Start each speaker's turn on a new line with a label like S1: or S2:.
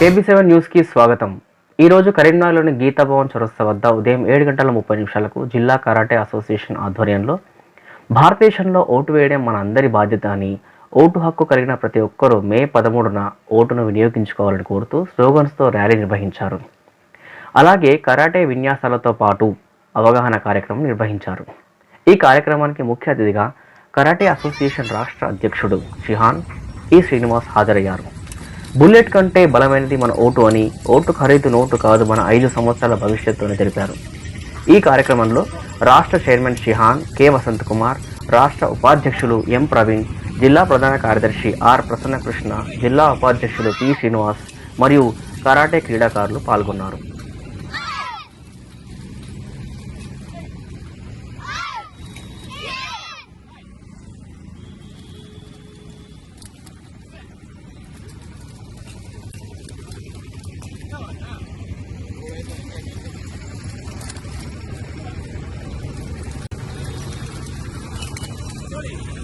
S1: KB seven న్యూస్కి స్వాగతం. ఈరోజు కరీంనగర్లోని గీతాభవన్ చౌరస్తా వద్ద ఉదయం ఏడు గంటల ముప్పై నిమిషాలకు జిల్లా కరాటే అసోసియేషన్ ఆధ్వర్యంలో భారతదేశంలో ఓటు వేయడం మన అందరి బాధ్యత అని ఓటు హక్కు కలిగిన ప్రతి ఒక్కరూ మే పదమూడున ఓటును వినియోగించుకోవాలని కోరుతూ స్లోగన్స్తో ర్యాలీ నిర్వహించారు. అలాగే కరాటే విన్యాసాలతో పాటు అవగాహన కార్యక్రమం నిర్వహించారు. ఈ కార్యక్రమానికి ముఖ్య అతిథిగా కరాటే అసోసియేషన్ రాష్ట్ర అధ్యక్షుడు షిహాన్ ఈ శ్రీనివాస్ హాజరయ్యారు. బుల్లెట్ కంటే బలమైనది మన ఓటు అని ఓటు ఖరీదు నోటు కాదు మన ఐదు సంవత్సరాల భవిష్యత్తు అని తెలిపారు. ఈ కార్యక్రమంలో రాష్ట్ర chairman Shihan K Vasanth Kumar రాష్ట్ర ఉపాధ్యక్షులు ఎం ప్రవీణ్ జిల్లా ప్రధాన కార్యదర్శి ఆర్ ప్రసన్నకృష్ణ జిల్లా ఉపాధ్యక్షులు పి శ్రీనివాస్ మరియు కరాటే క్రీడాకారులు పాల్గొన్నారు. Friday.